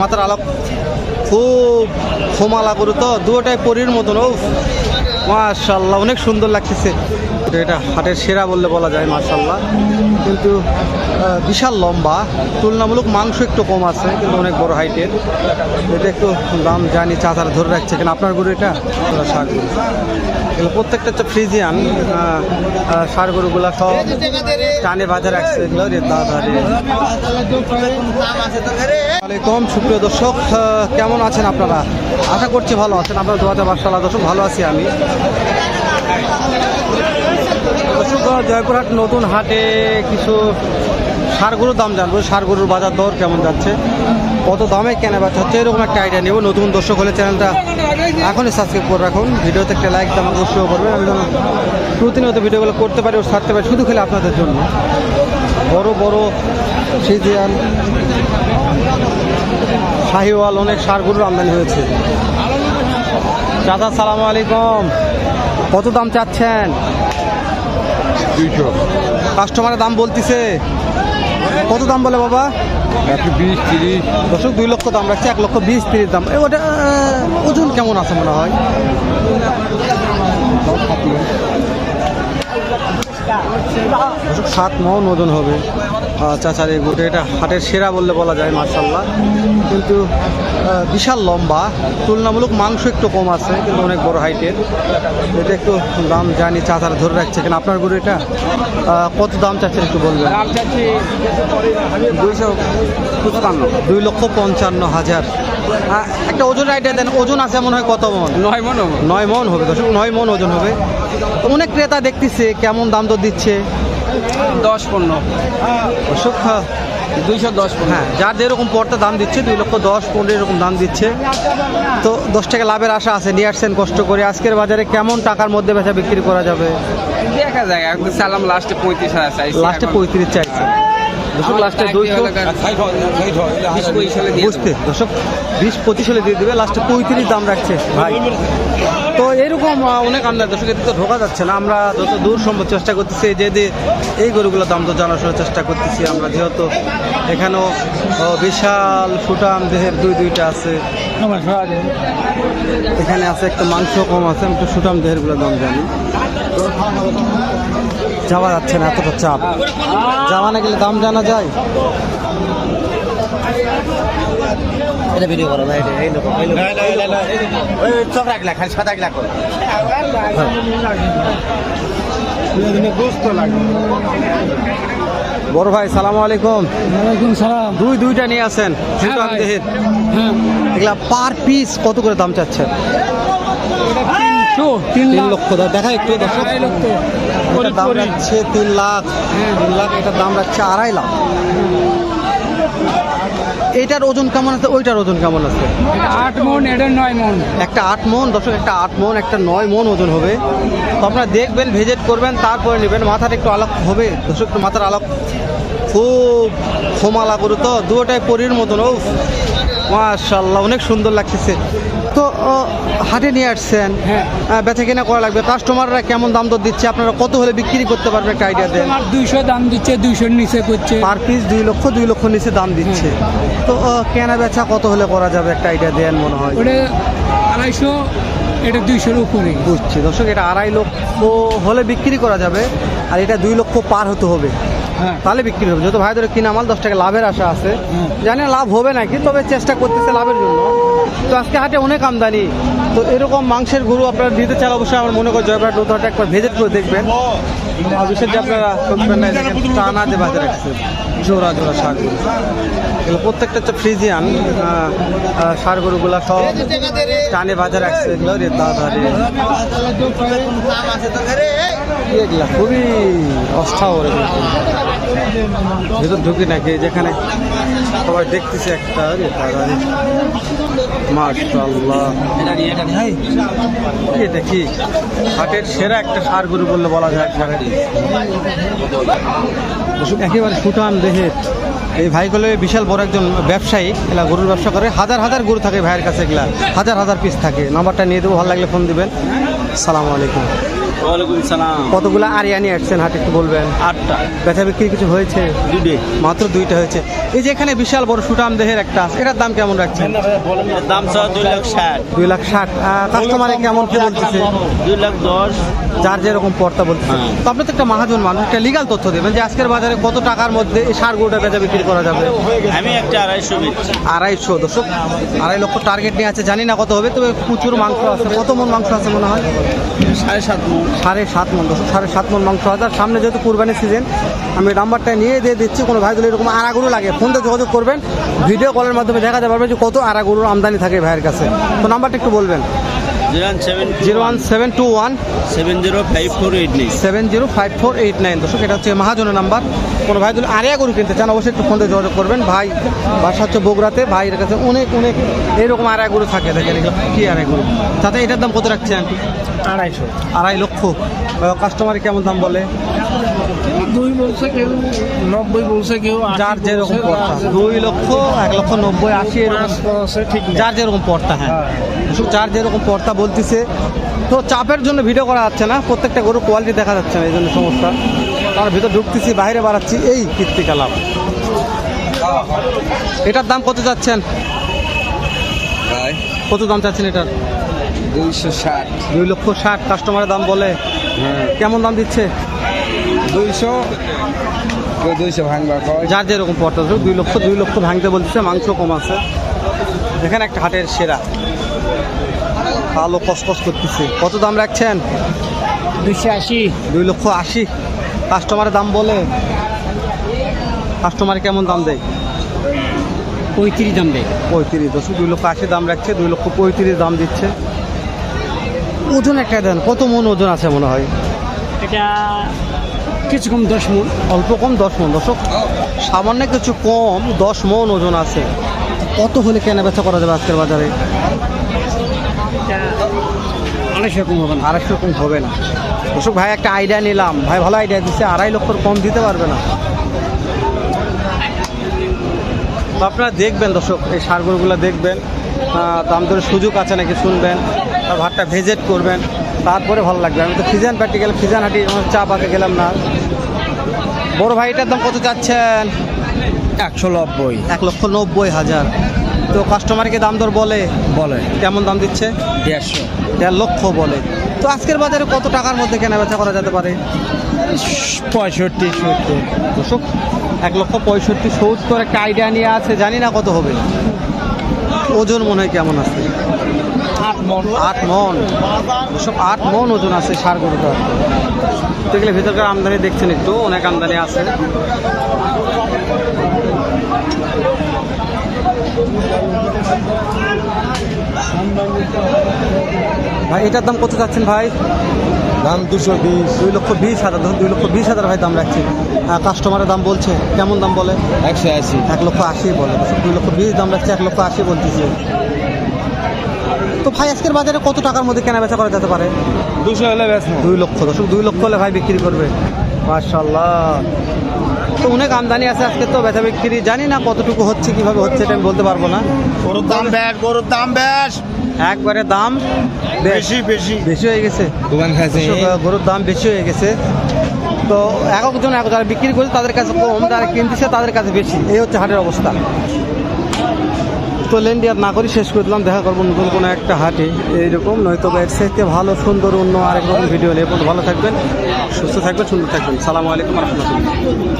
মাথার আলাপ খুব খোমালা করু তো দুটাই পরীর মতন ও মাশাল্লাহ অনেক সুন্দর লাগতেছে। এটা হাটের সেরা বললে বলা যায় মাশাল্লাহ কিন্তু বিশাল লম্বা, তুলনামূলক মাংস একটু কম আছে, কিন্তু অনেক বড় হাইটের। এটা একটু দাম জানি চাচারা ধরে রাখছে কেন। আপনার গরু এটা? ষাট গরু। প্রত্যেকটা হচ্ছে ফ্রিজিয়ান সার গরুগুলা সব টানে বাজার রাখছে এগুলো আলাইকুম সুপ্রিয় দর্শক কেমন আছেন আপনারা? আশা করছি ভালো আছেন। আপনার দু হাজার সাল্লাহ দর্শক, ভালো আছি আমি। জয়পুরহাট নতুন হাটে কিছু সার গরুর দাম জানব। সার গরুর বাজার দর কেমন যাচ্ছে? কত দামে কেনা বেচা হচ্ছে? এরকম একটা আইডিয়া নেব। নতুন দর্শক হলে চ্যানেলটা এখনই সাবস্ক্রাইব করে রাখুন। ভিডিওতে একটা লাইক দেন অবশ্যই করবেন। আমি যেন প্রতিনিয়ত ভিডিওগুলো করতে পারি ও ছাড়তে পারি, শুধু খেলে আপনাদের জন্য। বড় বড় সিজিয়ান, শাহিওয়াল অনেক সার গরুর আমদানি হয়েছে। দাদা সালাম আলাইকুম। কত দাম চাচ্ছেন? দুইশো। কাস্টমারের দাম বলতিছে। কত দাম বলে বাবা? একশো বিশ তিরিশ। দর্শক দুই লক্ষ দাম রাখছে এক লক্ষ বিশ তিরিশ দাম। ওটা ওজন কেমন আছে মনে হয়? সাত মন ওজন হবে। চাচার এই গোটে এটা হাটের সেরা বললে বলা যায় মার্শাল্লাহ কিন্তু বিশাল লম্বা তুলনামূলক মাংস একটু কম আছে কিন্তু অনেক বড় হাইটের। এটা একটু দাম জানি চাচারা ধরে রাখছে কেন। আপনার গরু এটা কত দাম চাচ্ছেন একটু বলবেন? দুইশো দুই লক্ষ পঞ্চান্ন হাজার। একটা ওজন আইডিয়া দেন ওজন আছে মনে হয় কত মন? নয় মনে নয় মন হবে দর্শক নয় মন ওজন হবে। তো অনেক ক্রেতা দেখতেছে কেমন দাম তো দিচ্ছে। দশ পনেরো দর্শক হ্যাঁ, দুইশো দশ হ্যাঁ যার যেরকম পড়তে দাম দিচ্ছে দুই লক্ষ দশ পনেরো এরকম দাম দিচ্ছে। তো দশ টাকা লাভের আশা আছে নিয়ে আসছেন কষ্ট করে। আজকের বাজারে কেমন টাকার মধ্যে বেচা বিক্রি করা যাবে? দেখা যায় একদম সালাম লাস্টে পঁয়ত্রিশ হাজার চাইছি লাস্টে পঁয়ত্রিশ চাইছে। দর্শক লাস্টে দুইশো বুঝতে। দর্শক বিশ পঁচিশ হলে দিয়ে দিবে লাস্টে পঁয়ত্রিশ দাম রাখছে ভাই। তো এরকম অনেক আমদানি দর্শক এতে তো ঢোকা যাচ্ছে না। আমরা যত দূর সম্ভব চেষ্টা করতেছি যে যে এই গরুগুলোর দাম তো জানাশোনার চেষ্টা করতেছি আমরা। যেহেতু এখানেও বিশাল ফুটাম দেহের দুই দুইটা আছে। এখানে আছে একটা মাংস কম আছে আমি একটু সুটাম দেহেরগুলো দাম জানি। যাওয়া যাচ্ছে না এতটা চাপ। যাওয়া না গেলে দাম জানা যায়? এটা ভিডিও করো না এই লোক ওই চোখ রাখলা খালি সাদা করো। বড় ভাই সালাম আলাইকুম। ওয়ালাইকুম সালাম। দুই দুইটা নিয়ে আসেন। দেহের। হ্যাঁ। এগুলা পার পিস কত করে দাম চাচ্ছেন? তিন লক্ষ দেখা একটু এটার দাম রাখছে তিন লাখ। তিন লাখ এটার দাম রাখছে আড়াই লাখ। এটার ওজন কেমন আছে? ওইটার ওজন কেমন আছে? আট মন এটা নয় মন। একটা আট মন দর্শক একটা আট মন একটা নয় মন ওজন হবে। তো আপনারা দেখবেন ভিজিট করবেন তারপরে নেবেন। মাথার একটু আলাপ হবে। দর্শক একটু মাথার আলাপ খুব খোমালা গরু তো দুটাই পরীর মতন ও মাশাল্লাহ অনেক সুন্দর লাগতেছে। তো হাটে নিয়ে আসছেন হ্যাঁ। বেচা কেনা করা লাগবে। কাস্টমাররা কেমন দাম দর দিচ্ছে? আপনারা কত হলে বিক্রি করতে পারবে একটা আইডিয়া দেন। দুইশো দাম দিচ্ছে দুইশোর নিচে করছে। পার পিস দুই লক্ষ দুই লক্ষ নিচে দাম দিচ্ছে। তো আহ, কেনা বেচা কত হলে করা যাবে? একটা আইডিয়া দেন মনে হয়। ওটা আড়াইশো এটা দুইশোর উপরে। বুঝছি। দর্শক এটা আড়াই লক্ষ হলে বিক্রি করা যাবে আর এটা দুই লক্ষ পার হতে হবে। হ্যাঁ। তাহলে বিক্রি হবে। যত ভাই ধরে কিনা মাল দশ টাকা লাভের আশা আছে। জানি লাভ হবে নাকি তবে চেষ্টা করতেছে লাভের জন্য। তো আজকে হাটে অনেক আমদানি। তো এরকম মাংসের গরু আপনারা দিতে চান অবশ্যই আমার মনে করি জয়পুরহাট নতুন একবার ভিজিট করে দেখবেন। আর বিশেষ যে আপনারা ঠকবেন না টানা যে বাজারে জোড়া জোড়া সার গরু। এগুলো প্রত্যেকটা হচ্ছে ফ্রিজিয়ান সার গরুগুলা সব টানে বাজারে রাখছে এগুলো রে দাদা রে এগুলা খুবই অস্থাবর। ভেতর ঢুকি নাকি, যেখানে সবাই দেখতেছে একটা রে দেখি, হাটের সেরা একটা সার গরু বললে বলা যায় সারে একেবারে সুটান দেহের এই ভাইগুলো বিশাল বড় একজন ব্যবসায়ী, এলা গরুর ব্যবসা করে। হাজার হাজার গরু থাকে ভাইয়ের কাছে এগুলা। হাজার হাজার পিস থাকে। নাম্বারটা নিয়ে দেবো, ভালো লাগলে ফোন দিবেন। সালামু আলাইকুম। কতগুলো আরিয়া নিয়ে আসছেন হাটে একটু বলবেন? আটটা। বেচা বিক্রি কিছু হয়েছে? মাত্র দুইটা হয়েছে। এই যে এখানে বিশাল বড় সুটাম দেহের একটা আছে এটার দাম কেমন রাখছেন? দাম দুই লাখ ষাট। দুই লাখ ষাট। কাস্টমারে কেমন কি বলতেছে? দুই লাখ দশ যার যেরকম পর্তা বলতেছে। হ্যাঁ। তো আপনি তো একটা মহাজন মানুষ একটা লিগাল তথ্য দেবেন যে আজকের বাজারে কত টাকার মধ্যে এই সার গরুটা বেচা বিক্রি করা যাবে। আমি একটা আড়াইশো আড়াইশো দশক আড়াই লক্ষ টার্গেট নিয়ে আছে জানি না কত হবে তবে প্রচুর মাংস আছে। কত মন মাংস আছে মনে হয়? সাড়ে সাত মন। সাড়ে সাত মন দশক সাড়ে সাত মন মাংস আর সামনে যেহেতু কুরবানি সিজন আমি নাম্বারটা নিয়ে দিয়ে দিচ্ছি কোনো ভাই যদি এরকম আড়া গরু লাগে ফোন দিয়ে যোগাযোগ করবেন ভিডিও কলের মাধ্যমে দেখাতে পারবেন যে কত আড়া গরুর আমদানি থাকে ভাইয়ের কাছে। তো নাম্বারটা একটু বলবেন। Zero one seven two one. Seven zero five four eight nine. Seven zero five four eight nine. দর্শক এটা হচ্ছে মহাজনের নাম্বার। কোনো ভাই যদি আরিয়া গরু কিনতে চান অবশ্যই একটু ফোন দিয়ে যোগাযোগ করবেন। ভাই বাসা হচ্ছে বগুড়াতে। ভাইয়ের কাছে অনেক অনেক আরিয়া গরু থাকে। দেখেন এগুলো কি আরিয়া গরু। তাতে এটার দাম কত রাখছেন? আড়াইশো। আড়াই লক্ষ। কাস্টমার কেমন দাম বলে? দুই বলছে কেউ নব্বই বলছে কেউ যার যেরকম পড়তা দুই লক্ষ এক লক্ষ নব্বই আশি ঠিক যার যেরকম পড়তা হ্যাঁ। দর্শক, যার যেরকম পড়তা বলতেছে। তো চাপের জন্য ভিডিও করা যাচ্ছে না। প্রত্যেকটা গরুর কোয়ালিটি দেখা যাচ্ছে না এই জন্য সমস্যা। তার ভিতর ঢুকতেছি বাইরে বাড়াচ্ছি এই কীর্তিকা লাভ। এটার দাম কত যাচ্ছেন? কত দাম চাচ্ছেন এটার? দুইশো ষাট। দুই লক্ষ ষাট কাস্টমারের দাম বলে। হ্যাঁ। কেমন দাম দিচ্ছে? দুইশো। দুইশো ভাঙবা কয়? যার যেরকম পড়তা দুই লক্ষ দুই লক্ষ ভাঙতে বলতেছে মাংস কম আছে। এখানে একটা হাটের সেরা। ভালো কসকস করতেছে। কত দাম রাখছেন? দুইশো আশি। দুই লক্ষ আশি। কাস্টমারের দাম বলে। কাস্টমার কেমন দাম দেয়? পঁয়ত্রিশ দাম দেয়। পঁয়ত্রিশ। দশ দুই লক্ষ আশি দাম রাখছে দুই লক্ষ পঁয়ত্রিশ দাম দিচ্ছে। ওজন একটা দেন কত মন ওজন আছে মনে হয়? এটা কিছু কম দশ মন। অল্প কম দশ মন দশক সামান্য কিছু কম দশ মন ওজন আছে। কত হলে কেনা বেচা করা যাবে আজকের বাজারে? আড়াইশো কম হবে না। আড়াইশো কম হবে না। অশোক ভাই একটা আইডিয়া নিলাম। ভাই ভালো আইডিয়া দিচ্ছে আড়াই লক্ষর কম দিতে পারবে না। তো আপনারা দেখবেন দর্শক এই সারগুলোগুলো দেখবেন। দাম দরে সুযোগ আছে নাকি শুনবেন? আর ভাতটা ভিজিট করবেন তারপরে ভালো লাগবে। আমি তো ফিজান পার্টি গেলাম ফিজান হাঁটি চা পাতে গেলাম না। বড় ভাইটার দাম কত চাচ্ছেন? একশো নব্বই। এক লক্ষ নব্বই হাজার। তো কাস্টমারকে দাম দর বলে? বলে। কেমন দাম দিচ্ছে? দেড়শো। দেড় লক্ষ বলে। তো আজকের বাজারে কত টাকার মধ্যে কেনা বেচা করা যেতে পারে? পঁয়ষট্টি সত্তর। দর্শক এক লক্ষ পঁয়ষট্টি সত্তর একটা আইডিয়া নিয়ে আছে জানি না কত হবে। ওজন মনে হয় কেমন আছে? আট মন? সব আট মন ওজন আছে সার দেখলে ভিতরকার আমদানি দেখছেন একটু অনেক আমদানি আছে। ভাই এটার দাম কত চাচ্ছেন ভাই? দাম দুশো বিশ। দুই লক্ষ বিশ হাজার ধরুন দুই লক্ষ বিশ হাজার ভাই দাম রাখছি। কাস্টমারের দাম বলছে কেমন দাম বলে? একশো আশি। এক লক্ষ আশি বলে। দুই লক্ষ বিশ দাম রাখছে এক লক্ষ আশি বলতেছে। তো ভাই আজকের বাজারে কত টাকার মধ্যে কেনা বেচা করা যেতে পারে? দুশো হলে দুই লক্ষ দশক দুই লক্ষ হলে ভাই বিক্রি করবে। মার্শাল্লাহ তো অনেক আমদানি আছে আজকে তো বেচা বিক্রি। জানি না কতটুকু হচ্ছে কীভাবে হচ্ছে এটা আমি বলতে পারব না। গরুর দাম বেশ গরুর দাম বেশ। একবারে দাম বেশি। বেশি বেশি। হয়ে গেছে। দোকান খাইছে। গরুর দাম বেশি হয়ে গেছে। তো এক একজন এক যারা বিক্রি করছে তাদের কাছে কম যারা কিনতেছে তাদের কাছে বেশি। এই হচ্ছে হাটের অবস্থা। তো লেন্ডি আর না করি, শেষ করে দিলাম। দেখা করব নতুন কোনো একটা হাটে। এইরকম, নয়তো বা এর সাইতে ভালো, সুন্দর, অন্য আরেক রকম ভিডিও নিয়ে। ভালো থাকবেন, সুস্থ থাকবেন, সুন্দর থাকবেন। সালামু আলাইকুম রহমতুল্লাহ